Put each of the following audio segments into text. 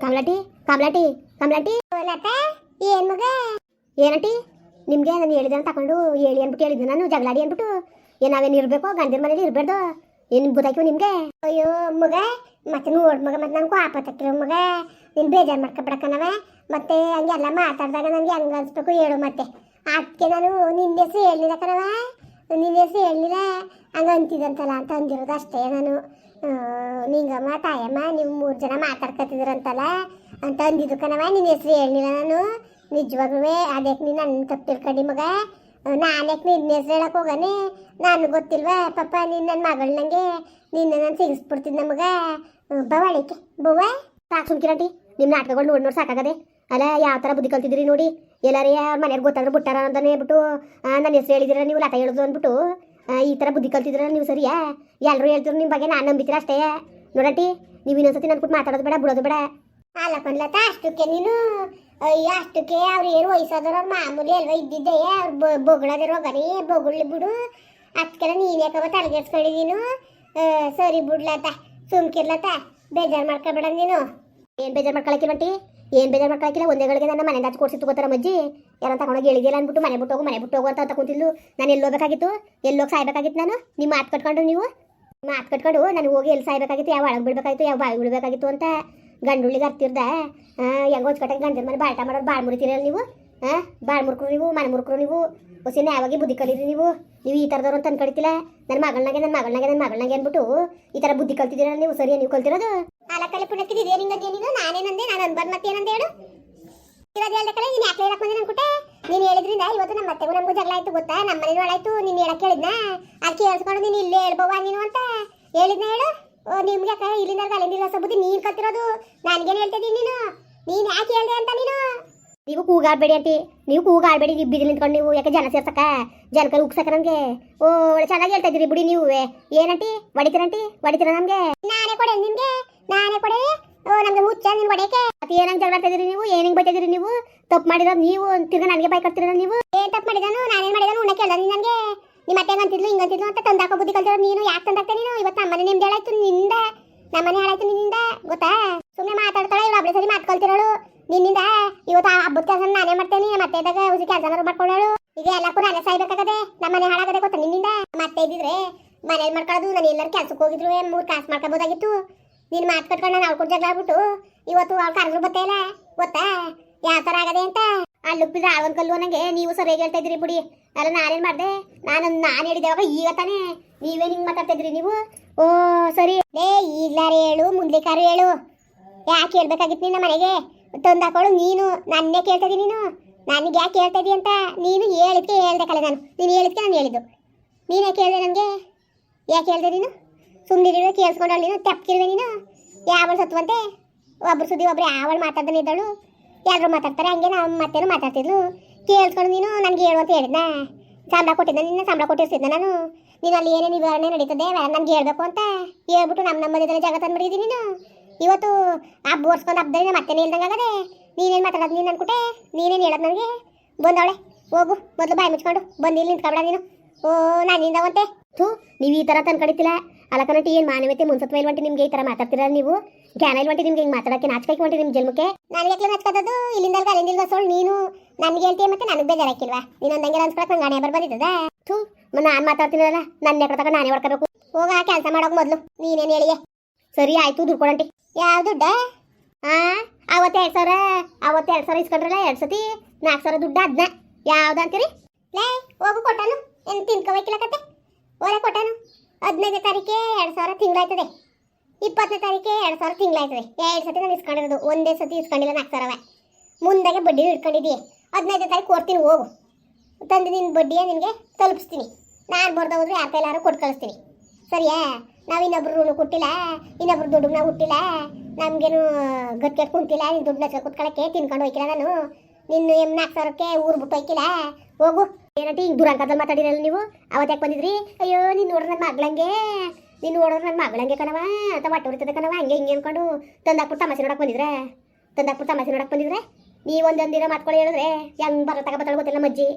ಕಮಲಾಟಿ ಕಮಲಾಟಿ ಕಮಲಾಟಿ. ಏನ್ ಮಗ? ಏನಟಿ? ನಿಮ್ಗೆ ನಾನು ಹೇಳಿದ ತಗೊಂಡು ಹೇಳಿ ಅನ್ಬಿಟ್ಟು ಹೇಳಿದ್ದೆ ನಾನು ಜಗಳಾಡಿ ಅನ್ಬಿಟ್ಟು ಏನ್ ನಾವೇನು ಇರ್ಬೇಕು ಗಂಡಿನ ಮನೇಲಿ ಏನ್ ಏನು ಗೊತ್ತಾಯ್ತು ನಿಮ್ಗೆ? ಅಯ್ಯೋ ಮಗ ಮತ್ತೆ ನೋಡ್ ಮಗ ಮತ್ತೆ ನನ್ಗೂ ಆಪತ್ತಿರೋ ಮಗ. ನೀನು ಬೇಜಾರು ಮಾಡ್ಕೊಬಿಡಕ್ಕನವ ಮತ್ತೆ ಹಂಗೆಲ್ಲ ಮಾತಾಡಿದಾಗ ನನಗೆ ಹಂಗ ಅನ್ಸ್ಬೇಕು ಹೇಳು ಮತ್ತೆ. ಅದಕ್ಕೆ ನಾನು ನಿನ್ನ ಹೆಸರು ಹೇಳಿಲ್ಲ ಕಣವ ನಿನ್ನ ಹೆಸರು ಹೇಳಿಲ್ಲ ಹಂಗ ಅಂತಿದಂತಲ್ಲ ಅಂತ ಅಂದಿರೋದು ಅಷ್ಟೇ ನಾನು. ನಿಂಗಮ್ಮ ತಾಯಮ್ಮ ನೀವು ಮೂರು ಜನ ಮಾತಾಡ್ಕೊತಿದ್ರಂತಲ್ಲ ಅಂತ ಅಂದಿದ್ದು ಕಣವ ನಿನ್ನ ಹೆಸರು ಹೇಳಿಲ್ಲ ನಾನು. ನಿಜವಾಗ್ಲೂ ಅದಕ್ಕೆ ನೀನು ನನ್ನ ತಪ್ಪು ತಿಳ್ಕೊಂಡಿ ಮಗ? ನಾನ್ಯಾಕೆ ನಿನ್ನ ಹೆಸ್ರು ಹೇಳಕ್ ಹೋಗನೆ? ನಾನು ಗೊತ್ತಿಲ್ವಾ, ಪಾಪ ನೀನು ನನ್ನ ಮಗಳು ನಂಗೆ, ನಿನ್ನ ನಾನು ಸಿಗಿಸ್ಬಿಡ್ತೀನಿ ನಮಗ ಬವಾಳಿಕೆ ಬವ್ವ ಸಾಕು ಸುಮ್ಕಿರಂಟಿ ನಿಮ್ಮ ನಾಟಕಗಳು ನೋಡಿ ನೋಡಿ ಸಾಕಾಗದೆ. ಅಲ್ಲ, ಯಾವ ಥರ ಬುದ್ಧಿ ಕಲ್ತಿದ್ರಿ ನೋಡಿ. ಎಲ್ಲಾರೇ ಮನೆಯವ್ರು ಗೊತ್ತಾದ್ರೆ ಬಿಟ್ಟಾರ ಅಂತಾನೆ ಬಿಟ್ಟು ನನ್ನ ಹೆಸ್ರು ಹೇಳಿದಿರ ನೀವು ಲಾಟ ಹೇಳೋದು ಅಂದ್ಬಿಟ್ಟು. ಈ ಥರ ಬುದ್ಧಿ ಕಲ್ತಿದ್ರ ನೀವು ಸರಿಯಾ ಎಲ್ಲರೂ ಹೇಳ್ತಿದ್ರು ನಿಮ್ಮ ಬಗ್ಗೆ ನಾನು ನಂಬಿತೀರ ಅಷ್ಟೇ. ನೋಡಟಿ ನೀವು ಇನ್ನೊಂದ್ಸತಿ ನನ್ನ ಕೂತ್ ಮಾತಾಡೋದು ಬೇಡ ಬಿಡೋದು ಬೇಡ. ಅಲ್ಲ ಕಣ್ಲತ್ತ ಅಷ್ಟಕ್ಕೆ ನೀನು ಅಯ್ಯ ಅಷ್ಟಕ್ಕೆ ಅವ್ರು ಏನು ವಯಸ್ಸಾದವ್ರು ಅವ್ರು ಮಾಮೂಲಿ ಅಲ್ವಾ ಇದ್ದಿದ್ದೆ ಅವ್ರು ಬೊಗಳದಿರೋ ಹೋಗನಿ ಬೊಗಳ್ಳಿ ಬಿಡು. ಅದಕ್ಕೆಲ್ಲ ನೀನು ಯಾಕವ ತಲೆಗೆಡ್ಸ್ಕೊಂಡಿ ನೀನು? ಸರಿ ಬಿಡ್ಲತ್ತ ಸುಮ್ಕಿರ್ಲತ್ತ ಬೇಜಾರು ಮಾಡ್ಕೊಬೇಡ ನೀನು. ಏನು ಬೇಜಾರು ಮಾಡ್ಕೊಳಕಿಲ್ವಂಟಿ ಏನು ಬೇಜಾರು ಮಾಡ್ಕೊಳಕಿಲ್ಲ? ಒಂದೇ ಗಳಿಗೆ ನನ್ನ ಮನೆ ಹಚ್ಚಿ ಕೊಡ್ಸಿ ತಗೋತಾರ ಮಜ್ಜಿ ಯಾರ ತಗೊಂಡೋಗಿ ಹೇಳಿದಿಲ್ಲ ಅಂದ್ಬಿಟ್ಟು ಮನೆ ಬಿಟ್ಟು ಹೋಗು, ಮನೆ ಬಿಟ್ಟು ಹೋಗು ಅಂತ ತಗೊಂತಿದ್ಲು ನಾನು ಎಲ್ಲಿ ಹೋಗ್ಬೇಕಾಗಿತ್ತು? ಎಲ್ಲಿ ಹೋಗಿ ಸಾಯ್ಬೇಕಾಗಿತ್ತು ನಾನು? ನಿಮ್ಮ ಮಾತು ಕಟ್ಕೊಂಡು ನೀವು? ಮಾತು ಕಟ್ಕೊಂಡು ನಾನು ಹೋಗಿ ಎಲ್ಲಿ ಸಾಯ್ಬೇಕಾಗಿತ್ತು? ಯಾವ ಒಳಗೆ ಬಿಡಬೇಕಾಗಿತ್ತು ಯಾವ ಬಾಯಿ ಬಿಡಬೇಕಾಗಿತ್ತು ಅಂತ ಗಂಡುಳ್ಳಿಗೆ ಹತ್ತಿರ್ದ ಹೆಂಗೋ ಹೊಚ್ಕಟ್ಟಾಗಿ ಗಂಡ ಮನೆ ಬಾಳ್ಟ ಮಾಡೋರು ಬಾಳ್ ಮುರಿತೀರಲ್ಲ ನೀವು? ಹಾಂ ಬಾಳ್ ಮುರ್ಕರು ನೀವು, ಮನೆ ಮುರ್ಕರು ನೀವು. ಹೊಸ ಯಾವಾಗಿ ಬುದ್ಧಿ ಕಲೀರಿ ನೀವು. ನೀವು ಈ ಥರದವ್ರು ಅಂತ ಅನ್ಕೊಳ್ತಿಲ್ಲ ನನ್ನ ಮಗಳನಾಗೆ ನನ್ನ ಮಗಳನಾಗೆ ನನ್ನ ಮಗಳನಾಗೆ ಅಂದ್ಬಿಟ್ಟು ಈ ಥರ ಬುದ್ಧಿ ಕಲ್ತಿದ್ದೀರಲ್ಲ ನೀವು? ಸರಿಯಾ ನೀವು ಕಲ್ತಿರೋದು? ಅಲಕಲ್ಲಿ ಪುಣ್ಯಕ್ಕಿದೆ ಇದೇ ನೀನು ನಾನೇನಂದೆ ನಾನು ಅನ್ಬಾರ್ದು ಮತ್ತೆ ಏನಂದೆ ಹೇಳು. ಇವಾಗ ಹೇಳ್ದೆ ಕಡೆ ನೀನು ಯಾಕೆ ಹೇಳಕ್ ಬಂದೆ ಅನ್ಕುಟ್ಟೆ ನೀನು ಹೇಳಿದ್ರಿಂದ ಇವತ್ತು ನಮ್ಮ ಅತ್ತೆಗೂ ನಮಗೂ ಜಗಳ ಆಯ್ತು ಗೊತ್ತಾ? ನಮ್ಮ ಮನೇಲಿ ಒಳಾಯ್ತು ನೀನು ಹೇಳಕ್ ಹೇಳಿದ್ನ? ಅದಕ್ಕೆ ಹೇಳ್ಸ್ಕೊಂಡು ನೀನು ಇಲ್ಲೇ ಹೇಳ್ಬೋವಾ ನೀನು ಅಂತ ಹೇಳಿದ್ನ ಹೇಳು? ಓ, ನಿಮ್ಗೆ ಯಾಕೆ ಇಲ್ಲಿಂದ ಅಲ್ಲಿಂದ ಬುದ್ಧಿ ನೀನು ಕಲ್ತಿರೋದು? ನನಗೇನು ಹೇಳ್ತಿದ್ದೀನಿ ನೀನು? ನೀನು ಯಾಕೆ ಹೇಳ್ದೆ ಅಂತ ನೀನು? ನೀವು ಕೂಗಾಡ್ಬೇಡಿ ಅಂತಿ. ನೀವು ಕೂಗಾಡ್ಬೇಡಿ ಬಿದಿಲು ನಿಂತ್ಕೊಂಡು ನೀವು ಯಾಕೆ ಜನ ಸೇರ್ಸಕ ಜನಕಲ್ಲಿ ಉಗ್ಸಕ ನಮಗೆ? ಓ, ಒಳ್ಳೆ ಚೆನ್ನಾಗಿ ಹೇಳ್ತಾ ಇದ್ದೀರಿ ಬಿಡಿ ನೀವು. ಏನಂಟಿ? ಹೊಡಿತೀರಂಟಿ? ಹೊಡಿತೀರ ನಮಗೆ? ನಾನೇ ಕೊಡೆ ನಿನ್ಗೆ ನಾನೇ ಕೊಡೆ. ಓ ನಮ್ಗೆ ಮುಚ್ಚ, ನಿನ್ ಹೊಡೆಯಕ್ಕೆ ಮತ್ತೆ ಏನಂಗ್ ಜಗಳ ಆಡ್ತಾ ಇದೀರಿ ನೀವು ಏನಂಗೆ ಬೈತಾ ನೀವು? ತಪ್ಪು ಮಾಡಿರೋದು ನೀವು ತಿರ್ಗಾ ನನಗೆ ಬೈ ಕಟ್ತೀರ ನೀವು? ಏನ್ ತಪ್ಪು ಮಾಡಿದಾನು? ನಾನೇನ್ ಮಾಡಿದಾನು? ಉಣ್ಣ ಕೇಳ್ದ ನೀನ್ ನನಗೆ? ನಿಮ್ಮ ಅತ್ತೆ ಅಂತಿದ್ಲು ಹಿಂಗಂತಿದ್ಲು ಅಂತ ತಂದಾಕ ಬುದ್ಧಿ ಕಲ್ತಿರೋ ನೀನು? ಯಾಕೆ ತಂದಾಕ್ತೆ ನೀನು? ಇವತ್ತು ನಮ್ಮನೆ ನಿಮ್ದು ಹೇಳಾಯ್ತು ನಿನ್ನಿಂದ ನಮ್ಮನೆ ಹಾಳಾಯ್ತು ನಿನ್ನಿಂದ, ಗೊತ್ತಾ? ಸುಮ್ಮನೆ ಮಾತಾಡ್ತಾಳೆ, ಇವಳು ಹಬ್ಬಳ ಸರಿ ಮಾತ್ಕೊಳ್ತಿರೋಳು ನಿನ್ನಿಂದ ಇವತ್ತು ಹಬ್ಬದ ಕೆಲಸ ನಾನೇ ಮಾಡ್ತೇನೆ. ಮತ್ತೆ ಇದ್ದಾಗ ಉಸಿ ಕೆಲಸ ಮಾಡ್ಕೊಳ್ಳೋಳು ಈಗ ಎಲ್ಲಕ್ಕೂ ನಾನೇ ಸಾಯ್ಬೇಕಾಗದೆ. ನಮ್ಮನೆ ಹಾಳಾಗದೆ ಗೊತ್ತಾ ನಿನ್ನಿಂದ? ಮತ್ತೆ ಇದ್ದಿದ್ರೆ ಮನೇಲಿ ಮಾಡ್ಕೊಳ್ಳೋದು ನಾನು ಎಲ್ಲರೂ ಕೆಲ್ಸಕ್ಕೆ ಹೋಗಿದ್ರು ಮೂರು ಕಾಸು ಮಾಡ್ಕೋಬೋದಾಗಿತ್ತು. ನೀನು ಮಾತು ಕಟ್ಕೊಂಡು ನಾನು ಅವ್ಳ ಜಗಳ ಆಗ್ಬಿಟ್ಟು ಇವತ್ತು ಅವ್ಳು ಕರೆದ್ರು ಬತ್ತೇ ಗೊತ್ತಾ? ಯಾವ ಥರ ಆಗದೆ ಅಂತ? ಅಲ್ಲಿ ಬಿದ್ರೆ ಆಳ್ವನ್ ಕಲ್ಲು ನನಗೆ ನೀವು ಸರಿಯಾಗಿ ಹೇಳ್ತಾ ಇದ್ರಿ ಬಿಡಿ. ಅಲ್ಲ, ನಾನೇನು ಮಾಡಿದೆ? ನಾನು ನಾನು ಹೇಳಿದೆವಾಗ ಈಗ ತಾನೇ. ನೀವೇ ಹಿಂಗೆ ಮಾತಾಡ್ತಾ ಇದ್ರಿ ನೀವು? ಓ, ಸರಿ. ಲೇ ಈಗ್ಲಾರು ಹೇಳು, ಮುಂದ್ಲಿಕಾರು ಹೇಳು. ಯಾಕೆ ಹೇಳ್ಬೇಕಾಗಿತ್ತು ನಿನ್ನ ಮನೆಗೆ? ತಂದಾಕೊಳ್ಳು ನೀನು. ನನ್ನೇ ಕೇಳ್ತಾ ಇದೀನಿ ನೀನು? ನನಗೆ ಯಾಕೆ ಹೇಳ್ತಾ ಇದೀ ಅಂತ ನೀನು ಹೇಳಿದ್ಕೆ ಹೇಳ್ದೆ ಕಲೆ ನಾನು. ನೀನು ಹೇಳಿದ್ಕೆ ನಾನು ಹೇಳಿದ್ದು. ನೀನು ಯಾಕೆ ಹೇಳ್ದೆ ನನಗೆ? ಯಾಕೆ ಹೇಳ್ದೆ ನೀನು? ಸುಮ್ಮನಿರುವೆ ಕೇಳಿಸ್ಕೊಂಡಳು ನೀನು ತೆಪ್ಕಿರುವೆ ನೀನು. ಯಾವಳು ಸತ್ವಂತೆ ಒಬ್ರು ಸುದ್ದಿ, ಒಬ್ರು ಯಾವಳು ಮಾತಾಡ್ತಾನೆ ಇದ್ದಳು. ಎಲ್ಲರೂ ಮಾತಾಡ್ತಾರೆ, ಹಂಗೆ ನಾವು ಮತ್ತೇನು ಮಾತಾಡ್ತಿದ್ಲು. ಕೇಳಿಸ್ಕೊಂಡು ನೀನು, ನನಗೆ ಹೇಳು ಅಂತ ಹೇಳಿದ್ನ. ಸಂಬಳ ಕೊಟ್ಟಿದ್ದೆ ನಿನ್ನ, ಸಂಬಳ ಕೊಟ್ಟಿರ್ತಿದ್ದೆ ನಾನು. ನೀನು ಅಲ್ಲಿ ಏನೇನು ವಿವರಣೆ ನಡೀತದೆ ನನಗೆ ಹೇಳ್ಬೇಕು ಅಂತ ಹೇಳ್ಬಿಟ್ಟು ನಮ್ಮ ನಮ್ಮ ಮಧ್ಯದಲ್ಲಿ ಜಾಗ ತಂದ್ಬಿಟ್ಟಿದ್ದೀನಿ ನೀನು. ಇವತ್ತು ಆ ಬೋರ್ಸ್ಕೊಂಡು ಹಬ್ಬದಲ್ಲಿ ಮತ್ತೇನು ಇಲ್ದಂಗಾಗದೆ ನೀನೇನು ಮಾತಾಡೋದು ನೀನು ಅನ್ಕೊಟ್ಟೆ ನೀನೇನು ಹೇಳೋದು ನನಗೆ? ಬಂದವಳೆ, ಹೋಗು, ಮೊದಲು ಬಾಯಿ ಮುಚ್ಕೊಂಡು. ಬಂದು ಇಲ್ಲಿ ನಿಂತ್ಕೊಬೇಡ ನೀನು. ಓ ನಾನಿಂದ ಒಂತೆ ಥೂ, ನೀವು ಈ ಥರ ತಂದ್ಕಡಿತಿಲ್ಲ ಅಲಕನಟಿ ಏನು ಮಾನವತೆ ಮುನ್ಸತ್ವ ಇಲ್ವಂಟಿ ನಿಮ್ಗೆ ಈ ತರ ಮಾತಾಡ್ತೀರಲ್ಲ ನೀವು? ಜ್ಞಾನ ಇಲ್ವಂಟಿ ನಿಮ್ಗೆ ಹಿಂಗೆ ಮಾತಾಡಕ್ಕೆ ನಾಚಕಾಯ್ಕೆ ಹೊಂಟಿ ನಿಮ್ಮ ಜನ್ಮಕ್ಕೆ? ನನಗೆ ಎಕ್ಲ ನಾಚ್ಕೋದು ಇಲ್ಲಿಂದ ಅಲ್ಲಿಂದಿಲ್ವ ಸೋಳ್ ನೀನು? ನನಗೆ ಹೇಳ್ತೀಯ ಮತ್ತೆ ನನಗೆ ಬೇಜಾರಾಕಿಲ್ವಾ ನೀನು ಒಂದಂಗೆ ಅನ್ಸ್ಕೊಳಕ್ ನಂಗೆ ಹಣೆ ಬರ್ಬಂದಿದ್ದದ ಥೂ ನಾನು ಮಾತಾಡ್ತೀನಲ್ಲ ನನ್ನ ಎక్కడ ತಗೊಂಡು ನಾನೇ ಹೊಡ್ಕೋಬೇಕು. ಹೋಗ ಕೆಲಸ ಮಾಡೋಕೆ ಮೊದಲು. ನೀನೇನು ಹೇಳಿಯೇ? ಸರಿ ಆಯಿತು ದುಡ್ಡು ಯಾವ ದುಡ್ಡ? ಹಾಂ ಅವತ್ತು ಎರಡು ಸಾವಿರ ಅವತ್ತು ಎರಡು ಸಾವಿರ ಇಸ್ಕೊಂಡ್ರಲ್ಲ ಎರಡು ಸತಿ? ನಾಲ್ಕು ಸಾವಿರ ದುಡ್ಡು ಅದನ್ನ ಯಾವ್ದು ಅಂತೀರಿ? ಲೇ ಹೋಗು ಕೊಟ್ಟನು. ಏನು ತಿನ್ಕೋಬೇಕಿಲ್ಲ ಕತೆ? ಓಲೆ ಕೊಟ್ಟನು. ಹದಿನೈದನೇ ತಾರೀಕೆ ಎರಡು ಸಾವಿರ ತಿಂಗಳಾಯ್ತದೆ. ಇಪ್ಪತ್ತನೇ ತಾರೀಕೆ ಎರಡು ಸಾವಿರ ತಿಂಗಳಾಯ್ತದೆ. ಎರಡು ಸತಿ ನಾನು ಇಸ್ಕೊಂಡಿರೋದು. ಒಂದೇ ಸತಿ ಇಸ್ಕೊಂಡಿಲ್ಲ ನಾಲ್ಕು ಸಾವಿರವ. ಮುಂದಾಗೆ ಬಡ್ಡಿ ಇಟ್ಕೊಂಡಿದ್ದೀಯ ಹದಿನೈದನೇ ತಾರೀಕು ಕೊಡ್ತೀನಿ, ಹೋಗು. ತಂದು ನಿನ್ನ ಬಡ್ಡಿಯ ನಿನಗೆ ತಲುಪಿಸ್ತೀನಿ. ನಾನು ಬರ್ದು ಹೋದ್ರೆ ಯಾರ ಕೈಲಾರು ಕೊಟ್ಟು ಕಳಿಸ್ತೀನಿ. ಸರಿಯಾ? ನಾವು ಇನ್ನೊಬ್ರು ಋಣ ಕೊಟ್ಟಿಲ್ಲ ಇನ್ನೊಬ್ರು ದುಡ್ಡು ಹುಟ್ಟಿಲ್ಲ, ನಮಗೇನು ಗಟ್ಟಿ ನೀನು ದುಡ್ಡು ನಚ್ಚ ಕುತ್ಕೊಳ್ಳೋಕ್ಕೆ ತಿನ್ಕೊಂಡು ಹೋಯ್ಕಿಲ್ಲ ನಾನು? ನಿನ್ನ ಎಂ ನಾಲ್ಕು ಸಾವಿರಕ್ಕೆ ಊರು ಬಿಟ್ಟು ಹೋಯ್ಕಿಲ್ಲ? ಹೋಗು. ಏನಂತ, ಹಿಂಗೆ ದುರಂಕದಲ್ಲಿ ಮಾತಾಡಿರಲ್ಲ ನೀವು? ಅವತ್ತು ಯಾಕೆ ಬಂದಿದ್ರಿ? ಅಯ್ಯೋ, ನೀನು ನೋಡ್ರಿ ನನ್ನ ಮಗಳಂಗೆ. ನೀನು ನೋಡೋರು ನನ್ನ ಮಗಳಂಗೆ ಕಣವ ಅಂತ ಹೊಟ್ಟೆ ಉರಿತದೆ ಕಣವ ಹಂಗೆ ಹಿಂಗೆ ಅನ್ಕೊಂಡು ತಂದಾಕ್ಬಿಟ್ಟು ತಮಾಷೆ ನೋಡಕ್ಕೆ ಬಂದಿದ್ರೆ? ತಂದಾಕ್ಬಿಟ್ಟು ತಮಾಷೆ ನೋಡಕ್ಕೆ ಬಂದಿದ್ರೆ? ನೀವು ಒಂದೊಂದಿರೋ ಮಾತ್ಕೊಳ್ಳಿ ಹೇಳಿದ್ರೆ ಹೆಂಗೆ ಬರೋ ತಗ ಬತ್ತಳ ಗೊತ್ತಿಲ್ಲ ಮಜ್ಜಿ.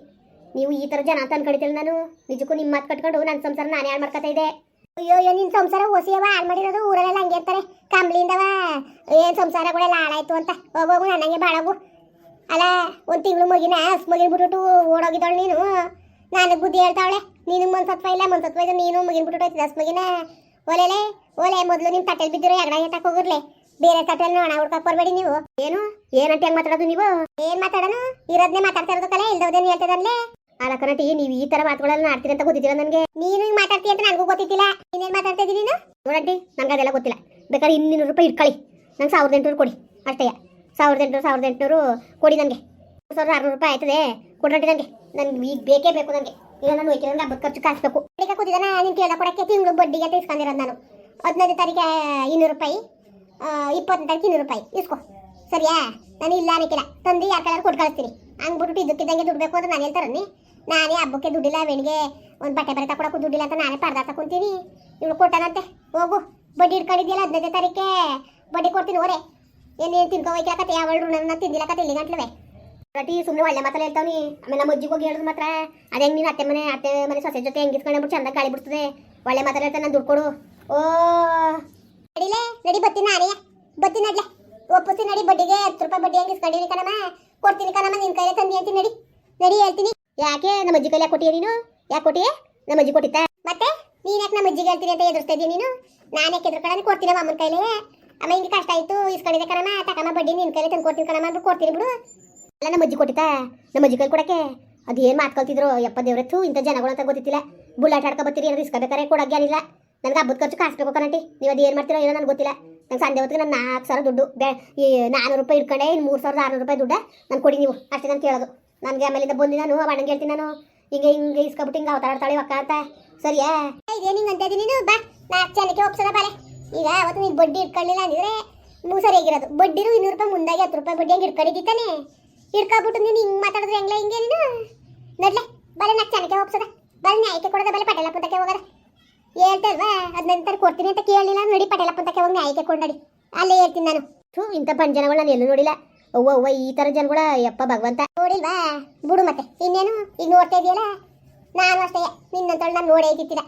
ನೀವು ಈ ಥರ ಜನ ಅಂತ ಅನ್ಕೊಂಡಿದ್ದಿಲ್ಲ ನಾನು. ನಿಜಕ್ಕೂ ನಿಮ್ಮ ಮಾತು ಕಟ್ಕೊಂಡು ನನ್ನ ಸಂಸಾರ ನಾನೇ ಹಾಳು ಮಾಡ್ಕೊತಾ ಇದೆ ಅಯ್ಯೋ ಅಯ್ಯೋ ನಿನ್ನ ಸಂಸಾರ ಓಸಿಯವ ಹಾಳು ಮಾಡಿರೋದು ಊರಲ್ಲೆಲ್ಲ ಹಂಗೆ ಇರ್ತಾರೆ. ಕಂಬ್ಳಿಂದವ ಕೂಡ ಸಂಸಾರಗಳೆಲ್ಲ ಹಾಳಾಯ್ತು ಅಂತ. ಹೋಗೋಗು ನನಗೆ ಬಾಳಗು. ಅಲ್ಲ ಒಂದು ತಿಂಗಳು ಮಗಿನ ಹಸ್ ಮಗಿನ ಬಿಟ್ಬಿಟ್ಟು ಓಡೋಗಿದ್ದಾಳೆ ನೀನು. ನಾನು ಬುದ್ಧಿ ಹೇಳ್ತಾವಳೆ ನೀನು ಮನ್ಸತ್ವ ಇಲ್ಲ ಮನ್ಸತ್ವ ಇದೆ ನೀನು ಮಗಿನ ಬಿಟ್ಬಿಟ್ಟು ಹೋಯ್ತಿದ್ದ ಹಸ್ ಮಗಿನ. ಒಲೆಲೆ ಒಲೆ ಮೊದಲು ನಿಮ್ಮ ತಟ್ಟೆಲಿ ಬಿದ್ದಿರೋ ಎಗಡ ಎತ್ತಕ್ ಹೋಗಿರ್ಲೆ. ಬೇರೆ ತಟ್ಟೆಲಿ ನೋಣ ಹುಡ್ಕಕ್ ಬರಬೇಡಿ ನೀವು. ಏನು? ಏನಂತ ಹೆಂಗ್ ಮಾತಾಡೋದು ನೀವು? ಏನ್ ಮಾತಾಡೋಣ ಇರೋದನ್ನೇ ಮಾತಾಡ್ತಾ ಇರೋದು ಕಲೆ ಇಲ್ದವ್ದೇನ್ ಹೇಳ್ತದನ್ಲೆ? ಅಲ್ಲ ಕಣಟಿ ನೀವು ಈ ತರ ಮಾತುಗಳನ್ನ ಆಡ್ತೀರಿ ಅಂತ ಗೊತ್ತಿದ್ದೀರ ನನಗೆ? ನೀನು ಹಿಂಗ್ ಮಾತಾಡ್ತೀಯ ಅಂತ ನನಗೂ ಗೊತ್ತಿದ್ದಿಲ್ಲ. ನೀನೇನ್ ಮಾತಾಡ್ತಾ ಇದೀನಿ ನೀನು? ನೋಡಂಟಿ ನಂಗೆ ಅದೆಲ್ಲ ಗೊತ್ತಿಲ್ಲ. ಬೇಕಾದ್ರೆ ಇನ್ನೂರು ರೂಪಾಯಿ ಇಟ್ಕೊಳ್ಳಿ ನಂಗೆ ಸಾವಿರದ ಎಂಟುನೂರು ಕೊಡಿ. ಅಷ್ಟೇ. ಸಾವಿರದ ಎಂಟುನೂರು ಸಾವಿರದ ಎಂಟುನೂರು ಕೊಡಿ ನನಗೆ ಸಾವಿರದ ಆರುನೂರು ರೂಪಾಯಿ ಆಯ್ತದೆ ಕೊಡ್ರಂಟಿ ನನಗೆ ನನಗೆ ಈಗ ಬೇಕೇ ಬೇಕು ನನಗೆ ಈಗ ನಾನು ನನಗೆ ಹಬ್ಬದ ಖರ್ಚು ಕಾಯಿಸ್ಬೇಕು ಈಗ ಕೂತಿದ್ದಾನ ನಿನ್ನ ಕೇಳ ಕೊಡಕ್ಕೆ? ತಿಂಗಳು ಬಡ್ಡಿಗೆ ಅಂತ ಇಸ್ಕೊಂಡಿರೋದು ನಾನು. ಹದಿನೈದು ತಾರೀಕು ಇನ್ನೂರು ರೂಪಾಯಿ. ಇಪ್ಪತ್ತನೇ ತಾರೀಕು ಇನ್ನೂರು ರೂಪಾಯಿ. ಇಸ್ಕೊ. ಸರಿಯಾ? ನಾನು ಇಲ್ಲ ಅನ್ನಕ್ಕಿಲ್ಲ ತಂದು ಯಾರ ಕೈಲಾರು ಕೊಟ್ಟು ಕಳಿಸ್ತೀನಿ. ಹಂಗ್ಬಿಟ್ಟು ಇದಕ್ಕಿದ್ದಂಗೆ ದುಡ್ಡು ಬೇಕು ಅಂತ ನಾನು ಹೇಳ್ತಾರನ್ನಿ ನಾನೇ ಹಬ್ಬಕ್ಕೆ ದುಡ್ಡಿಲ್ಲ ಬೆಳಿಗ್ಗೆ ಒಂದು ಬಟ್ಟೆ ಬರೆ ತಕೊಡಕ್ಕೂ ದುಡ್ಡಿಲ್ಲ ಅಂತ ನಾನೇ ಪರ್ದಾಡ್ತಾ ಕುಂತೀನಿ ಇವಳು ಕೊಟ್ಟನಂತೆ. ಹೋಗು. ಬಡ್ಡಿ ಇಟ್ಕೊಂಡಿದ್ಯಲ್ಲ ಹದಿನೈದು ತಾರೀಕೆ ಬಡ್ಡಿ ಕೊಡ್ತೀನಿ ಓರೆ ತಿನ್ಕೊ ಹೋಯ್ಕಲಕತ್ತೆ ಯಾವ ನನ್ನ ತಿಂದಿಲ್ಲಕತ್ತೆ ಇಲ್ಲಿ ಗಂಟ್ಲವೆ. ಕಟಿ ಸುಮ್ಮನೆ ಒಳ್ಳೆ ಮಾತಲ್ಲ ಹೇಳ್ತಾವ್ನಿ. ಆಮೇಲೆ ನಮ್ಮ ಅಜ್ಜಿಗೆ ಹೋಗಿ ಹೇಳೋದು ಮಾತ್ರ. ಅದೇ ನೀನು ಅತ್ತೆ ಮನೆ ಅತ್ತೆ ಮನೆ ಸೊಸೆ ಜೊತೆ ಹೆಂಗ್ ಬಿಟ್ಟು ಚಂದ ಗಾಳಿ ಬಿಡ್ತದೆ. ಒಳ್ಳೆ ಮಾತಲ್ಲ ಹೇಳ್ತಾನೆ, ನಾನು ದುಡ್ಡು ಕೊಡು. ಓ. ನಡಿಲೇ, ನಡಿ ಬತ್ತೀನಿ ನಾನೇ ಬತ್ತೀನಿ ಅಡ್ಲೆ ಒಪ್ಪಿಸಿ ನಡಿ, ಬಡ್ಡಿಗೆ ಹತ್ತು ರೂಪಾಯಿ ಬಡ್ಡಿ ಹಂಗೆ ಇಸ್ಕೊಂಡಿನಿ ಕಣಮ್ಮ. ಕೊಡ್ತೀನಿ ಕಣಮ್ಮ ನಿನ್ನ ಕೈಲೇ ತಂದಿ ಅಂತೀನಿ ನಡಿ. ನಡಿ ಹೇಳ್ತೀನಿ. ಯಾಕೆ ನಮ್ಮ ಅಜ್ಜಿ ಕೈಲೇ ಕೊಟ್ಟಿಯ ನೀನು? ಯಾಕೆ ಕೊಟ್ಟಿಯೇ? ನಮ್ಮ ಅಜ್ಜಿ ಕೊಟ್ಟಿತ್ತ? ಮತ್ತೆ? ನೀನ್ ಯಾಕೆ ನಮ್ಮ ಅಜ್ಜಿಗೆ ಹೇಳ್ತೀನಿ ಅಂತ ಎದುರಿಸ್ತಾ ಇದೀಯ ನೀನು? ನಾನು ಯಾಕೆ ಎದುರು ಕೊಡ್ತೀನಿ ಅಮ್ಮನ ಕೈಲೇ. ಅಮ್ಮ, ಹಿಂಗೆ ಕಷ್ಟ ಆಯ್ತು ಇಸ್ಕೊಂಡಿದೆ ಕಣಮ್ಮ, ತಕಮ್ಮ ಬಡ್ಡಿ ನಿನ್ನ ಕೈಲಿ ತಂದು ಕೊಡ್ತೀನಿ ಕಣಮ್ಮ ಅಂದ್ರೆ ಕೊಡ್ತೀನಿ ಬಿಡು. ಅಲ್ಲ, ನಮ್ಮ ಅಜ್ಜಿ ಕೊಟ್ಟಿತ ನಮ್ಮ ಅಜ್ಜಿ ಕೈಲಿ ಕೊಡಕ್ಕೆ? ಅದು ಏನು ಯಪ್ಪ ದೇವ್ರತ್ತು ಇಂಥ ಜನಗಳು ಅಂತ ಗೊತ್ತಿತ್ತಿಲ್ಲ. ಬುಳ್ಳಾಟ ಆಡ್ಕೊ ಬರ್ತೀರಿ, ಏನಾದ್ರು ಇಸ್ಕೋಬೇಕಾರೆ ಕೊಡೋಕ್ಕೆ ಏನಿಲ್ಲ. ನನಗೆ ಹಬ್ಬದ ಖರ್ಚು ಕಾಸ್ಬೇಕು ಕಣಂಟಿ. ನೀವು ಅದು ಏನು ಮಾಡ್ತೀರೋ ಏನೋ ನನಗೆ ಗೊತ್ತಿಲ್ಲ. ನಂಗೆ ಸಂಜೆ ಹೊತ್ತಿಗೆ ನಾನು ನಾಲ್ಕು ಸಾವಿರ ದುಡ್ಡು, ಬೇ, ಈ ನಾನ್ನೂರು ರೂಪಾಯಿ ಇಟ್ಕೊಂಡೆ ಇನ್ನು ಮೂರು ಸಾವಿರದ ಆರುನೂರು ರೂಪಾಯಿ ದುಡ್ಡು ನಾನು ಕೊಡಿ ನೀವು. ಅಷ್ಟೇ ನಾನು ಕೇಳೋದು. ನನಗೆ ಆಮೇಲಿಂದ ಬಂದು ನಾನು ಅಣ್ಣಂಗೆ ಹೇಳ್ತೀನಿ ನಾನು. ಹಿಂಗೆ ಹಿಂಗೆ ಇಸ್ಕೊಬಿಟ್ಟು ಹಿಂಗೆ ಅವತಾಡ್ತಾಳೆ ಅಕ್ಕ ಅಂತ. ಸರಿಯಾ? ಇದೇನು ಹಿಂಗೆ ಅಂತ ನೀನು? ಬಾ, ನಾಲ್ಕು ಜನಕ್ಕೆ ಒಪ್ಸೋಣ ಬಾಲೆ. ಈಗ ಅವತ್ತು ನೀನು ಬಡ್ಡಿ ಇಟ್ಕೊಳ್ಳಿಲ್ಲ ಅಂದಿದ್ರೆ ಮೂಸರಿ ಸರಿಯಾಗಿರೋದು ಬಡ್ಡಿರು ಇನ್ನೂರು ರೂಪಾಯಿ ಮುಂದಾಗಿ ಹತ್ತು ರೂಪಾಯಿ ಬಡ್ಡಿ ಹಂಗೆ ಇಟ್ಕೊಂಡಿದ್ದಾನೆ ಇಟ್ಕೊಬಿಟ್ಟು ನೀನು ಹಿಂಗೆ ಮಾತಾಡಿದ್ರೆ ಹೆಂಗ್ಲ ಹಿಂಗೆ ನೀನು? ನೋಡ್ಲೆ, ಬಲೆ ನಾಲ್ಕು ಜನಕ್ಕೆ ಹೋಗ್ಸದ? ಬಲೆ ನ್ಯಾಯಕ್ಕೆ ಕೊಡೋದ ಬಲೆ ಪಟೇಲ ಪುಂತಕ್ಕೆ ಹೋಗೋದ? ಹೇಳ್ತಲ್ವಾ ಅದನ್ನ ತರ ಕೊಡ್ತೀನಿ ಅಂತ ಕೇಳಲಿಲ್ಲ ನೋಡಿ ಪಟೇಲ ಪುಂತಕ್ಕೆ ಹೋಗಿ ನ್ಯಾಯಕ್ಕೆ ಕೊಂಡಡಿ ಅಲ್ಲೇ ಹೇಳ್ತೀನಿ ನಾನು. ಥೂ, ಇಂಥ ಪಂಚ ಜನಗಳು ನಾನು ಎಲ್ಲೂ ನೋಡಿಲ್ಲ. ಅವ್ವ ಅವ್ವ, ಈ ಥರ ಜನಗಳ, ಯಪ್ಪ ಭಗವಂತ. ನೋಡಿಲ್ವಾ? ಬಿಡು ಮತ್ತೆ. ಇನ್ನೇನು? ಈಗ ನೋಡ್ತಾ ಇದೆಯಲ್ಲ? ನಾನು ಅಷ್ಟೇ. ನಿನ್ನಂತಳು ನಾನು ನೋಡೇ ಇದ್ದಿತ್ತಿಲ್ಲ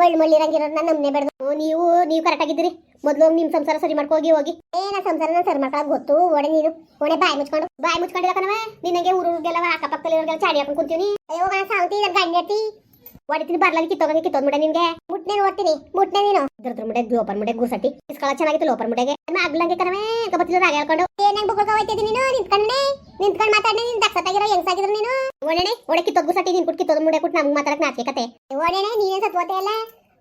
ಮಳ್ಳು ಮಳ್ಳಿರಂಗಿರೋದು ನಾನು ನಮ್ಮನೆ ಬೆಳೆದು ನೀವು ನೀವು ಕರೆಕ್ಟ್ ಆಗಿದ್ದೀರಿ. ಮೊದಲು ಹೋಗಿ ನಿಮ್ಮ ಸಂಸಾರ ಸರಿ ಮಾಡ್ಕೋಗಿ ಹೋಗಿ ಏನ ಸಂಸಾರ ನಾನು ಸರಿ ಮಾಡ್ಕೊಳಕ್ ಗೊತ್ತು. ಒಡೆ ನೀನು. ಒಡೆ ಬಾಯಿ ಮುಚ್ಕೊಂಡು. ಬಾಯಿ ಮುಚ್ಕೊಂಡಿಲ್ಲ ಕಣವ ನಿನಗೆ ಊರಿಗೆಲ್ಲ ಅಕ್ಕಪಕ್ಕದಲ್ಲಿವ್ರಿಗೆಲ್ಲ ಚಾಡಿ ಹಾಕೊಂಡು ಕುಂತೀವಿ ಅಯ್ಯೋ ಗಣ ಸಾವಂತಿ ನನ್ನ ಗಂಡತಿ ಹೊಡಿತೀನಿ ಬರ್ಲಾಗಿ ಕಿತ್ತೋಗಿ ಕಿತ್ತೋದ್ಬಿಡ ನಿನ್ಗೆ. ಮುಟ್ನೆ ನೋಡ್ತೀನಿ ಮುಟ್ನೆ ನೀನು. ದುರ್ದ್ರ ಮುಡೆ ಲೋಪರ್ ಮುಡೆ ಗುಸಟಿ ಇಸ್ಕೊಳ ಚೆನ್ನಾಗಿತ್ತು ಲೋಪರ್ ಮುಡೆಗೆ ಆಗ್ಲಂಗೆ ಕಣವೇ ಬತ್ತಿಲ್ಲ ರಾಗ ಹೇಳ್ಕೊಂಡು. ಹೆಂಗ್ ಬುಕ್ಕ ಹೋಯ್ತಿದ್ದಿ ನೀನು, ನಿಂತ್ಕೊಂಡೆ ನಿಂತ್ಕೊಂಡು ಮಾತಾಡಿ ನೀನ್ ದಕ್ಷತಾಗಿರೋ ಹೆಂಗ್ಸಾಗಿದ್ರು ನೀನು. ಒಣೆ ಒಡೆ ಕಿತ್ತೋದ್ ಗುಸಟಿ ನಿನ್ ಕುಟ್ ಕಿತ್ತೋದ್ ಮುಡೆ ಕುಟ್ ನಮ್ಗೆ ಮಾತಾಡಕ್ ನಾಚಿಕೆ ಕತೆ. ಒಣೆಣೆ ನೀನೇ ಸತ್ವತೆ ಅಲ್ಲ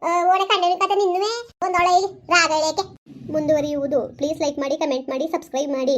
ಒಣೆ ಓಡೆ ಕಂಡನಿ ಕತೆ ನಿನ್ನುವೆ? ಒಂದೊಳೆ ರಾಗ ಹೇಳಕ್ಕೆ ಮುಂದುವರಿಯುವುದು. ಪ್ಲೀಸ್ ಲೈಕ್ ಮಾಡಿ, ಕಮೆಂಟ್ ಮಾಡಿ, ಸಬ್ಸ್ಕ್ರೈಬ್ ಮಾಡಿ.